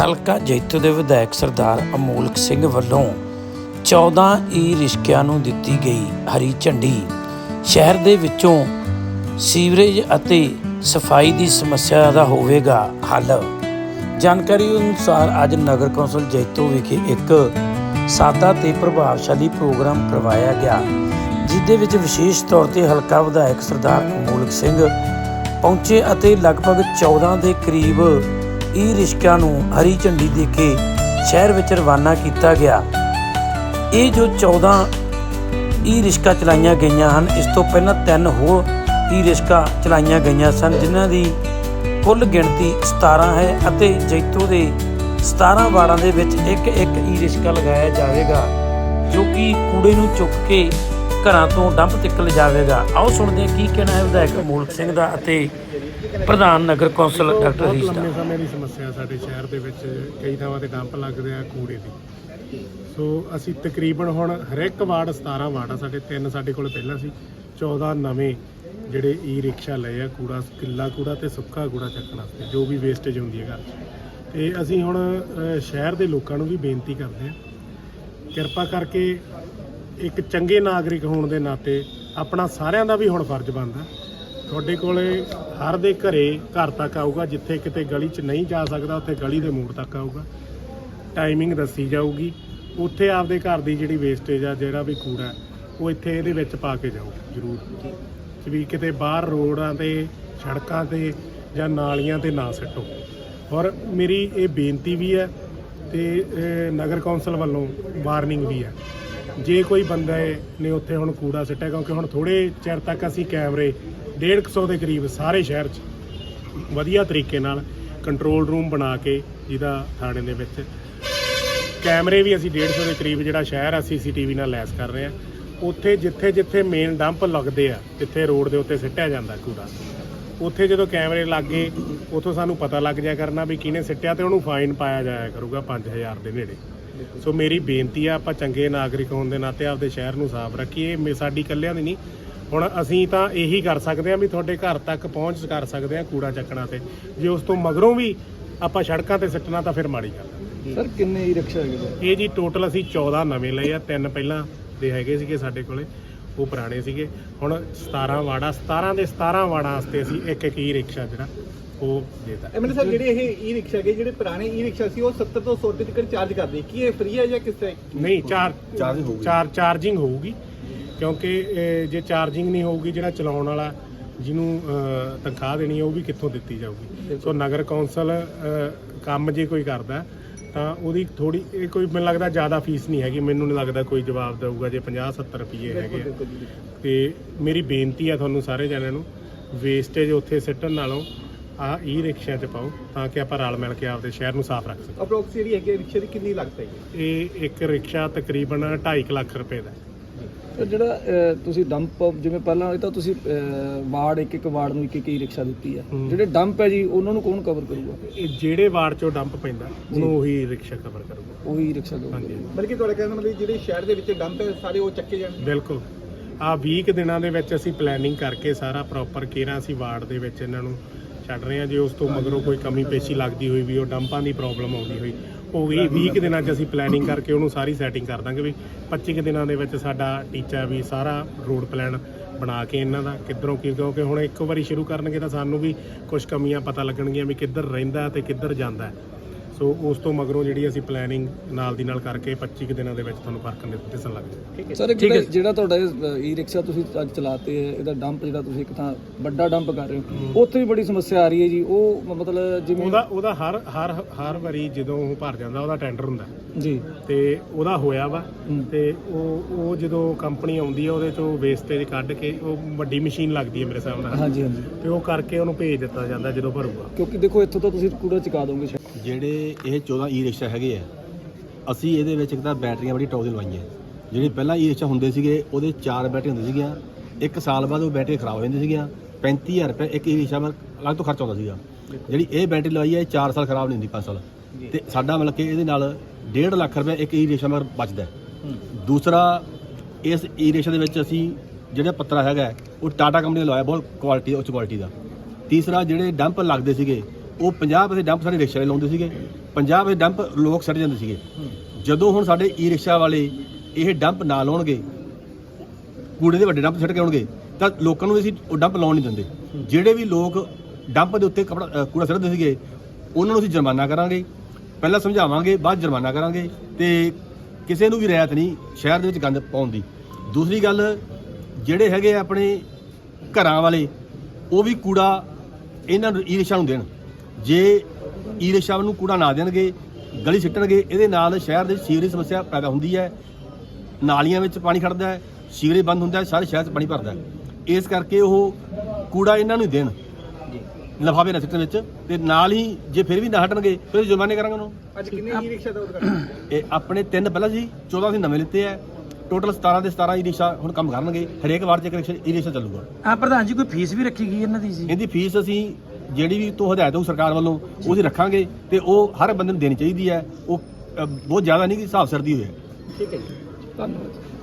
ਹਲਕਾ ਜੈਤੋ ਦੇ ਵਿਧਾਇਕ ਸਰਦਾਰ ਅਮੋਲਕ ਸਿੰਘ ਵੱਲੋਂ 14 ਈ ਰਿਸ਼ਕਿਆਂ ਨੂੰ ਦਿੱਤੀ ਗਈ ਹਰੀ ਝੰਡੀ। ਸ਼ਹਿਰ ਦੇ ਵਿੱਚੋਂ ਸੀਵਰੇਜ ਅਤੇ ਸਫ਼ਾਈ ਦੀ ਸਮੱਸਿਆ ਦਾ ਹੋਵੇਗਾ ਹੱਲ। ਜਾਣਕਾਰੀ ਅਨੁਸਾਰ ਅੱਜ ਨਗਰ ਕੌਂਸਲ ਜੈਤੋ ਵਿਖੇ ਇੱਕ ਸਾਦਾ ਤੇ ਪ੍ਰਭਾਵਸ਼ਾਲੀ ਪ੍ਰੋਗਰਾਮ ਕਰਵਾਇਆ ਗਿਆ, ਜਿਸਦੇ ਵਿੱਚ ਵਿਸ਼ੇਸ਼ ਤੌਰ ਤੇ ਹਲਕਾ ਵਿਧਾਇਕ ਸਰਦਾਰ ਅਮੋਲਕ ਸਿੰਘ ਪਹੁੰਚੇ ਅਤੇ ਲਗਭਗ 14 ਦੇ ਕਰੀਬ ਈ ਰਿਸ਼ਕਾ ਨੂੰ ਹਰੀ ਝੰਡੀ ਦੇ ਕੇ ਸ਼ਹਿਰ ਵਿੱਚ ਰਵਾਨਾ ਕੀਤਾ ਗਿਆ। ਇਹ ਜੋ 14 ਈ ਰਿਸ਼ਕਾ ਚਲਾਈਆਂ ਗਈਆਂ ਹਨ, ਇਸ ਤੋਂ ਪਹਿਲਾਂ ਤਿੰਨ ਹੋਰ ਈ ਰਿਸ਼ਕਾ ਚਲਾਈਆਂ ਗਈਆਂ ਸਨ, ਜਿਨ੍ਹਾਂ ਦੀ ਕੁੱਲ ਗਿਣਤੀ 17 ਹੈ ਅਤੇ ਜੈਤੋ ਦੇ 17 ਵਾਰਾਂ ਦੇ ਵਿੱਚ ਇੱਕ ਇੱਕ ਈ ਰਿਸ਼ਕਾ ਲਗਾਇਆ ਜਾਵੇਗਾ, ਜੋ ਕਿ ਕੂੜੇ ਨੂੰ ਚੁੱਕ ਕੇ ਘਰਾਂ ਤੋਂ ਡੰਪ ਤੱਕ ਲਿਜਾਵੇਗਾ ਆਓ ਸੁਣਦੇ ਹਾਂ ਕੀ ਕਹਿਣਾ ਹੈ ਵਿਧਾਇਕ ਮੂਲਕ ਸਿੰਘ ਦਾ ਅਤੇ ਪ੍ਰਧਾਨ ਨਗਰ ਕੌਂਸਲ ਡਾਕਟਰ ਹਰੀਸ਼ ਦਾ। ਲੰਮੇ ਸਮੇਂ ਦੀ ਸਮੱਸਿਆ ਸਾਡੇ ਸ਼ਹਿਰ ਦੇ ਵਿੱਚ। ਕਈ ਥਾਵਾਂ ਤੇ ਡੰਪ ਲੱਗਦੇ ਆ ਕੂੜੇ ਦੀ। ਸੋ ਅਸੀਂ ਤਕਰੀਬਨ ਹੁਣ ਹਰੇਕ ਵਾਰਡ 17 ਵਾਰਡ ਆ। ਸਾਡੇ ਤਿੰਨ ਸਾਡੇ ਕੋਲ ਪਹਿਲਾਂ ਸੀ। 14 ਨਵੇਂ ਜਿਹੜੇ ਈ ਰਿਕਸ਼ਾ ਲਏ ਆ ਕੂੜਾ ਕਿੱਲਾ ਕੂੜਾ ਤੇ ਸੁੱਕਾ ਕੂੜਾ ਚੱਕਣ ਵਾਸਤੇ ਜੋ ਵੀ ਵੇਸਟੇਜ ਹੁੰਦੀ ਹੈ ਘਰ 'ਚ। ਤੇ ਅਸੀਂ ਹੁਣ ਅ, ਸ਼ਹਿਰ ਦੇ ਲੋਕਾਂ ਨੂੰ ਵੀ ਬੇਨਤੀ ਕਰਦੇ ਆ ਕਿਰਪਾ ਕਰਕੇ ਇੱਕ ਚੰਗੇ ਨਾਗਰਿਕ ਹੋਣ ਦੇ ਨਾਤੇ ਆਪਣਾ ਸਾਰਿਆਂ ਦਾ ਵੀ ਹੁਣ ਫਰਜ਼ ਬਣਦਾ। ਤੁਹਾਡੇ ਕੋਲੇ ਹਰ ਦੇ ਘਰੇ ਘਰ ਤੱਕ ਆਊਗਾ ਜਿੱਥੇ ਕਿਤੇ ਗਲੀ 'ਚ ਨਹੀਂ ਜਾ ਸਕਦਾ ਉੱਥੇ ਗਲੀ ਦੇ ਮੋੜ ਤੱਕ ਆਊਗਾ। ਟਾਈਮਿੰਗ ਦੱਸੀ ਜਾਊਗੀ। ਉੱਥੇ ਆਪਦੇ ਘਰ ਦੀ ਜਿਹੜੀ ਵੇਸਟੇਜ ਆ ਜਿਹੜਾ ਵੀ ਕੂੜਾ ਉਹ ਇੱਥੇ ਇਹਦੇ ਵਿੱਚ ਪਾ ਕੇ ਜਾਓ ਜ਼ਰੂਰ। ਵੀ ਕਿਤੇ ਬਾਹਰ ਰੋਡਾਂ ਤੇ ਸੜਕਾਂ ਤੇ ਜਾਂ ਨਾਲੀਆਂ ਤੇ ਨਾ ਸੱਟੋ। ਔਰ ਮੇਰੀ ਇਹ ਬੇਨਤੀ ਵੀ ਹੈ ਤੇ ਨਗਰ ਕੌਂਸਲ ਵੱਲੋਂ ਵਾਰਨਿੰਗ ਵੀ ਹੈ। ਜੇ ਕੋਈ ਬੰਦਾ ਨੇ ਉੱਥੇ ਹੁਣ ਕੂੜਾ ਸਿੱਟਿਆ, ਕਿਉਂਕਿ ਹੁਣ ਥੋੜੇ ਚਿਰ ਤੱਕ ਅਸੀਂ ਕੈਮਰੇ 150 ਦੇ ਕਰੀਬ ਸਾਰੇ ਸ਼ਹਿਰ 'ਚ ਵਧੀਆ ਤਰੀਕੇ ਨਾਲ ਕੰਟਰੋਲ ਰੂਮ ਬਣਾ ਕੇ ਜਿਹਦਾ ਥਾਣੇ ਦੇ ਵਿੱਚ ਕੈਮਰੇ ਵੀ ਅਸੀਂ 150 ਦੇ ਕਰੀਬ ਜਿਹੜਾ ਸ਼ਹਿਰ ਆ, ਸੀਸੀਟੀਵੀ ਨਾਲ ਲੈਸ ਕਰ ਰਹੇ ਆ। ਉੱਥੇ ਜਿੱਥੇ ਜਿੱਥੇ ਮੇਨ ਡੰਪ ਲੱਗਦੇ ਆ, ਜਿੱਥੇ ਰੋਡ ਦੇ ਉੱਤੇ ਸਿੱਟਿਆ ਜਾਂਦਾ ਕੂੜਾ, ਉੱਥੇ ਜਦੋਂ ਕੈਮਰੇ ਲੱਗੇ, ਉੱਥੋਂ ਸਾਨੂੰ ਪਤਾ ਲੱਗ ਜਾਇਆ ਕਰਨਾ ਵੀ ਕਿਹਨੇ ਸਿੱਟਿਆ ਤੇ ਉਹਨੂੰ ਫਾਈਨ ਪਾਇਆ ਜਾਇਆ ਕਰੂਗਾ 5000 ਦੇ ਨੇੜੇ। ਸੋ ਮੇਰੀ ਬੇਨਤੀ ਆ ਆਪਾਂ ਚੰਗੇ ਨਾਗਰਿਕ ਹੋਣ ਦੇ ਨਾਤੇ ਆਪਦੇ ਸ਼ਹਿਰ ਨੂੰ ਸਾਫ਼ ਰੱਖੀਏ। ਮੇ ਸਾਡੀ ਇਕੱਲਿਆਂ ਦੀ ਨਹੀਂ। ਹੁਣ ਅਸੀਂ ਤਾਂ ਇਹੀ ਕਰ ਸਕਦੇ ਆ ਵੀ ਤੁਹਾਡੇ ਘਰ ਤੱਕ ਪਹੁੰਚ ਕਰ ਸਕਦੇ ਆ ਕੂੜਾ ਚੱਕਣਾ ਤੇ। ਜੇ ਉਸ ਤੋਂ ਮਗਰੋਂ ਵੀ ਆਪਾਂ ਸੜਕਾਂ ਤੇ ਸਿੱਟਣਾ ਤਾਂ ਫਿਰ ਮਾੜੀ ਗੱਲ ਆ। ਸਰ ਕਿੰਨੇ ਹੀ ਰਿਕਸ਼ਾ ਹੈਗੇ ਸਰ ਇਹ ਜੀ ਟੋਟਲ ਅਸੀਂ 14 ਨਵੇਂ ਲਏ ਆ। ਤਿੰਨ ਪਹਿਲਾਂ ਦੇ ਹੈਗੇ ਸੀਗੇ ਸਾਡੇ ਕੋਲੇ। ਉਹ ਪੁਰਾਣੇ ਸੀਗੇ। ਹੁਣ 17 ਵਾੜਾ 17 ਦੇ 17 ਵਾੜਾਂ ਵਾਸਤੇ ਅਸੀਂ ਇੱਕ ਇੱਕ ਈ ਰਿਕਸ਼ਾ ਜਿਹੜਾ ਉਹ ਦੇਤਾ। ਐਮਐਲਏ ਸਾਹਿਬ ਜਿਹੜੇ ਇਹ ਈ ਰਿਕਸ਼ਾ ਹੈਗੇ ਜਿਹੜੇ ਪੁਰਾਣੇ ਈ ਰਿਕਸ਼ਾ ਸੀ ਉਹ 70 ਤੋਂ 100 ਰੁਪਏ ਤੱਕ ਚਾਰਜ ਕਰਦੇ। ਕੀ ਇਹ ਫ੍ਰੀ ਹੈ ਜਾਂ ਕਿਸ ਤਰ੍ਹਾਂ? ਨਹੀਂ ਚਾਰ Charging ਹੋਊਗੀ। ਚਾਰ ਚਾਰਜਿੰਗ ਹੋਊਗੀ ਕਿਉਂਕਿ ਇਹ ਜੇ ਚਾਰਜਿੰਗ ਨਹੀਂ ਹੋਊਗੀ ਜਿਹੜਾ ਚਲਾਉਣ ਵਾਲਾ ਜਿਹਨੂੰ ਤਨਖਾਹ ਦੇਣੀ ਹੈ ਉਹ ਵੀ ਕਿੱਥੋਂ ਦਿੱਤੀ ਜਾਊਗੀ। ਸੋ ਨਗਰ ਕੌਂਸਲ ਕੰਮ ਜੇ ਕੋਈ ਕਰਦਾ ਤਾਂ ਉਹਦੀ ਥੋੜੀ ਇਹ ਕੋਈ ਮੈਨੂੰ ਲੱਗਦਾ ਜ਼ਿਆਦਾ ਫੀਸ ਨਹੀਂ ਹੈਗੀ। ਮੈਨੂੰ ਨਹੀਂ ਲੱਗਦਾ ਕੋਈ ਜਵਾਬ ਦੇਊਗਾ ਜੇ 50 70 ਰੁਪਏ ਹੈਗੇ ਤੇ ਮੇਰੀ ਬੇਨਤੀ ਆ ਤੁਹਾਨੂੰ ਸਾਰੇ ਜਣਿਆਂ ਨੂੰ ਵੇਸਟੇਜ ਉੱਥੇ ਸਿੱਟਣ ਨਾਲੋਂ ਆ ਈ ਰਿਕਸ਼ਿਆਂ 'ਚ ਪਾਓ ਤਾਂ ਕਿ ਆਪਾਂ ਰਲ ਮਿਲ ਕੇ ਆਪਦੇ ਸ਼ਹਿਰ ਨੂੰ ਸਾਫ਼ ਰੱਖ ਸਕੀਏ। ਅਪਰੋਕਸ ਜਿਹੜੀ ਹੈਗੀ ਰਿਕਸ਼ੇ ਦੀ ਕਿੰਨੀ ਲੱਗਦਾ ਹੈ ਇਹ ਇੱਕ ਰਿਕਸ਼ਾ ਤਕਰੀਬਨ 2.5 ਲੱਖ ਰੁਪਏ ਦਾ ਹੈ। ਸਰ ਜਿਹੜਾ ਅਹ, ਤੁਸੀਂ ਡੰਪ ਜਿਵੇਂ ਪਹਿਲਾਂ ਇਹ ਤਾਂ ਤੁਸੀਂ ਅਹ, ਵਾਰਡ ਇੱਕ ਇੱਕ ਵਾਰਡ ਨੂੰ ਇੱਕ ਇੱਕ ਹੀ ਰਿਕਸ਼ਾ ਦਿੱਤੀ ਹੈ। ਹੂੰ। ਜਿਹੜੇ ਡੰਪ ਹੈ ਜੀ ਉਹਨਾਂ ਨੂੰ ਕੌਣ ਕਵਰ ਕਰੂਗਾ? ਇਹ ਜਿਹੜੇ ਵਾਰਡ 'ਚੋਂ ਡੰਪ ਪੈਂਦਾ ਉਹਨੂੰ ਉਹੀ ਰਿਕਸ਼ਾ ਕਵਰ ਕਰੂਗਾ। ਉਹੀ ਰਿਕਸ਼ਾ ਕਰੂਗਾ। ਹਾਂਜੀ ਬਲਕਿ ਤੁਹਾਡੇ ਕਹਿਣ ਦਾ ਮਤਲਬ ਜਿਹੜੇ ਸ਼ਹਿਰ ਦੇ ਵਿੱਚ ਡੰਪ ਹੈ ਸਾਰੇ ਉਹ ਚੱਕੇ ਜਾਣ। ਬਿਲਕੁਲ। ਆ 20 ਕੁ ਦਿਨਾਂ ਦੇ ਵਿੱਚ ਅਸੀਂ ਪਲੈਨਿੰਗ ਕਰਕੇ ਸਾਰਾ ਪ੍ਰੋਪਰ ਕੇਰਾ ਅਸੀਂ ਵਾਰਡ ਦੇ ਵਿੱਚ ਇਹਨਾਂ ਨੂੰ ਛੱਡ ਰਹੇ ਹਾਂ। ਜੇ ਉਸ ਤੋਂ ਮਗਰੋਂ ਕੋਈ ਕਮੀ ਪੇਸ਼ੀ ਲੱਗਦੀ ਹੋਈ ਵੀ ਉਹ ਡੰਪਾਂ ਦੀ ਪ੍ਰੋਬਲਮ ਆਉਂਦੀ ਹੋਈ, ਉਹ ਵੀ 20 ਕੁ ਦਿਨਾਂ 'ਚ ਅਸੀਂ ਪਲੈਨਿੰਗ ਕਰਕੇ ਉਹਨੂੰ ਸਾਰੀ ਸੈਟਿੰਗ ਕਰ ਦਾਂਗੇ ਵੀ 25 ਕੁ ਦਿਨਾਂ ਦੇ ਵਿੱਚ ਸਾਡਾ ਟੀਚਾ ਵੀ ਸਾਰਾ ਰੋਡ ਪਲਾਨ ਬਣਾ ਕੇ ਇਹਨਾਂ ਦਾ ਕਿੱਧਰੋਂ ਕੀ, ਕਿਉਂਕਿ ਹੁਣ ਇੱਕ ਵਾਰੀ ਸ਼ੁਰੂ ਕਰਨਗੇ ਤਾਂ ਸਾਨੂੰ ਵੀ ਕੁਝ ਕਮੀਆਂ ਪਤਾ ਲੱਗਣਗੀਆਂ ਵੀ ਕਿੱਧਰ ਰਹਿੰਦਾ ਤੇ ਕਿੱਧਰ ਜਾਂਦਾ। ਸੋ ਉਸ ਤੋਂ ਮਗਰੋਂ ਜਿਹੜੀ ਅਸੀਂ ਪਲੈਨਿੰਗ ਨਾਲ ਦੀ ਨਾਲ ਕਰਕੇ 25 ਕੁ ਦਿਨਾਂ ਦੇ ਵਿੱਚ ਤੁਹਾਨੂੰ ਫ਼ਰਕ ਦਿਸਣ ਲੱਗ ਜਾਊਗਾ ਸਰ ਇੱਕ ਜਿਹੜਾ ਜਿਹੜਾ ਤੁਹਾਡਾ ਈ ਰਿਕਸ਼ਾ ਤੁਸੀਂ ਅੱਜ ਚਲਾਤੇ ਹੈ ਇਹਦਾ ਡੰਪ ਜਿਹੜਾ ਤੁਸੀਂ ਇੱਕ ਥਾਂ ਵੱਡਾ ਡੰਪ ਕਰ ਰਹੇ ਹੋ ਉੱਥੇ ਵੀ ਬੜੀ ਸਮੱਸਿਆ ਆ ਰਹੀ ਹੈ ਜੀ। ਉਹ ਮਤਲਬ ਜਿਵੇਂ ਉਹਦਾ ਉਹਦਾ ਹਰ ਹਰ ਹਰ ਵਾਰੀ ਜਦੋਂ ਉਹ ਭਰ ਜਾਂਦਾ ਉਹਦਾ ਟੈਂਡਰ ਹੁੰਦਾ। ਜੀ। ਤੇ ਉਹਦਾ ਹੋਇਆ ਵਾ। ਹੂੰ। ਤੇ ਉਹ ਉਹ ਜਦੋਂ ਕੰਪਨੀ ਆਉਂਦੀ ਹੈ ਉਹਦੇ ਚੋਂ ਵੇਸਟੇਜ ਕੱਢ ਕੇ ਉਹ ਵੱਡੀ ਮਸ਼ੀਨ ਲੱਗਦੀ ਹੈ ਮੇਰੇ ਹਿਸਾਬ ਨਾਲ। ਹਾਂਜੀ ਹਾਂਜੀ। ਤੇ ਉਹ ਕਰਕੇ ਉਹਨੂੰ ਭੇਜ ਦਿੱਤਾ ਜਾਂਦਾ ਜਦੋਂ ਭਰੂਗਾ। ਕਿਉਂਕਿ ਦੇਖੋ ਇੱਥੋਂ ਤਾਂ ਤੁਸੀਂ ਕੂੜਾ ਚੁਕਾ ਦੋਗੇ। ਜਿਹੜੇ ਇਹ 14 ਈ ਰਿਕਸ਼ਾ ਹੈਗੇ ਆ ਅਸੀਂ ਇਹਦੇ ਵਿੱਚ ਇੱਕ ਤਾਂ ਬੈਟਰੀਆਂ ਬੜੀ ਟੌਪ ਦੀ ਲਵਾਈਆਂ। ਜਿਹੜੇ ਪਹਿਲਾਂ ਈ ਰਿਕਸ਼ਾ ਹੁੰਦੇ ਸੀਗੇ ਉਹਦੇ ਚਾਰ ਬੈਟਰੀ ਹੁੰਦੀ ਸੀਗੀਆਂ। ਇੱਕ ਸਾਲ ਬਾਅਦ ਉਹ ਬੈਟਰੀ ਖਰਾਬ ਹੋ ਜਾਂਦੀ ਸੀਗੀਆਂ। 35000 ਰੁਪਏ ਇੱਕ ਈ ਰਿਕਸ਼ਾ ਮਰ ਅਲੱਗ ਤੋਂ ਖਰਚ ਆਉਂਦਾ ਸੀਗਾ। ਜਿਹੜੀ ਇਹ ਬੈਟਰੀ ਲਵਾਈ ਹੈ 4 ਸਾਲ ਖਰਾਬ ਨਹੀਂ ਹੁੰਦੀ 5 ਸਾਲ। ਤੇ ਸਾਡਾ ਮਤਲਬ ਕਿ ਇਹਦੇ ਨਾਲ 1.5 ਲੱਖ ਰੁਪਏ ਇੱਕ ਈ ਰਿਕਸ਼ਾ ਮਰ ਬਚਦਾ। ਦੂਸਰਾ ਇਸ ਈ ਰਿਕਸ਼ਾ ਦੇ ਵਿੱਚ ਅਸੀਂ ਜਿਹੜਾ ਪੱਤਰਾ ਹੈਗਾ ਉਹ ਟਾਟਾ ਕੰਪਨੀ ਦਾ ਲਵਾਇਆ ਬਹੁਤ ਕੁਆਲਿਟੀ ਉੱਚ ਕੁਆਲਿਟੀ ਦਾ। ਤੀਸਰਾ ਜਿਹੜੇ ਡੰਪ ਲੱਗਦੇ ਸੀਗੇ ਉਹ 50 ਪੈਸੇ ਡੰਪ ਸਾਡੇ ਰਿਕਸ਼ਾ ਵਾਲੇ ਲਾਉਂਦੇ ਸੀਗੇ। 50 ਪੈਸੇ ਡੰਪ ਲੋਕ ਛੱਡ ਜਾਂਦੇ ਸੀਗੇ। ਜਦੋਂ ਹੁਣ ਸਾਡੇ ਈ ਰਿਕਸ਼ਾ ਵਾਲੇ ਇਹ ਡੰਪ ਨਾ ਲਾਉਣਗੇ, ਕੂੜੇ ਦੇ ਵੱਡੇ ਡੰਪ ਛੱਡ ਕੇ ਆਉਣਗੇ, ਤਾਂ ਲੋਕਾਂ ਨੂੰ ਅਸੀਂ ਉਹ ਡੰਪ ਲਾਉਣ ਨਹੀਂ ਦਿੰਦੇ। ਜਿਹੜੇ ਵੀ ਲੋਕ ਡੰਪ ਦੇ ਉੱਤੇ ਕਪੜਾ ਕੂੜਾ ਛੱਡਦੇ ਸੀਗੇ, ਉਹਨਾਂ ਨੂੰ ਅਸੀਂ ਜੁਰਮਾਨਾ ਕਰਾਂਗੇ, ਪਹਿਲਾਂ ਸਮਝਾਵਾਂਗੇ, ਬਾਅਦ ਜੁਰਮਾਨਾ ਕਰਾਂਗੇ ਤੇ ਕਿਸੇ ਨੂੰ ਵੀ ਰਿਆਇਤ ਨਹੀਂ ਸ਼ਹਿਰ ਦੇ ਵਿੱਚ ਗੰਦ ਪਾਉਣ ਦੀ। ਦੂਸਰੀ ਗੱਲ, ਜਿਹੜੇ ਹੈਗੇ ਆਪਣੇ ਘਰਾਂ ਵਾਲੇ, ਉਹ ਵੀ ਕੂੜਾ ਇਹਨਾਂ ਨੂੰ ਈ ਰਿਕਸ਼ਾ ਨੂੰ ਦੇਣ। ਜੇ ਈ ਰਿਕਸ਼ਾ ਨੂੰ ਕੂੜਾ ਨਾ ਦੇਣਗੇ ਗਲੀ ਸਿੱਟਣਗੇ ਇਹਦੇ ਨਾਲ ਸ਼ਹਿਰ ਦੇ ਸੀਵਰੇਜ ਸਮੱਸਿਆ ਪੈਦਾ ਹੁੰਦੀ ਹੈ। ਨਾਲੀਆਂ ਵਿੱਚ ਪਾਣੀ ਖੜਦਾ ਹੈ ਸੀਵਰੇਜ ਬੰਦ ਹੁੰਦਾ ਹੈ ਸਾਰੇ ਸ਼ਹਿਰ 'ਚ ਪਾਣੀ ਭਰਦਾ ਹੈ। ਇਸ ਕਰਕੇ ਉਹ ਕੂੜਾ ਇਹਨਾਂ ਨੂੰ ਹੀ ਦੇਣ। ਲਫਾਫੇ ਨਾ ਸਿੱਟਣ ਵਿੱਚ ਤੇ ਨਾਲ ਹੀ ਜੇ ਫਿਰ ਵੀ ਨਾ ਹਟਣਗੇ ਫਿਰ ਜੁਰਮਾਨੇ ਕਰਾਂਗੇ ਉਹਨੂੰ। ਅੱਜ ਕਿੰਨੇ ਈ ਰਿਕਸ਼ਾ ਦਾ ਉਦਘਾਟਨ ਇਹ ਆਪਣੇ ਤਿੰਨ ਪਹਿਲਾਂ ਸੀ 14 ਅਸੀਂ ਨਵੇਂ ਲਿੱਤੇ ਆ ਟੋਟਲ 17 ਦੇ 17 ਈ ਰਿਕਸ਼ਾ ਹੁਣ ਕੰਮ ਕਰਨਗੇ। ਹਰੇਕ ਵਾਰ 'ਚ ਇੱਕ ਰਿਕਸ਼ਾ ਈ ਰਿਕਸ਼ਾ ਚੱਲੂਗਾ। ਆ ਪ੍ਰਧਾਨ ਜੀ ਕੋਈ ਫੀਸ ਵੀ ਰੱਖੀ ਗਈ ਇਹਨਾਂ ਦੀ ਜੀ? ਇਹਦੀ ਫੀਸ ਅਸੀਂ ਜਿਹੜੀ ਵੀ ਤੋਂ ਹਦਾਇਤ ਹੋਊ ਸਰਕਾਰ ਵੱਲੋਂ ਉਹਦੀ ਰੱਖਾਂਗੇ ਤੇ ਉਹ ਹਰ ਬੰਦੇ ਨੂੰ ਦੇਣੀ ਚਾਹੀਦੀ ਹੈ। ਉਹ ਅ, ਬਹੁਤ ਜ਼ਿਆਦਾ ਨਹੀਂ ਕਿ ਹਿਸਾਬ ਸਰਦੀ ਹੋਏ। ਠੀਕ ਹੈ ਜੀ। ਧੰਨਵਾਦ।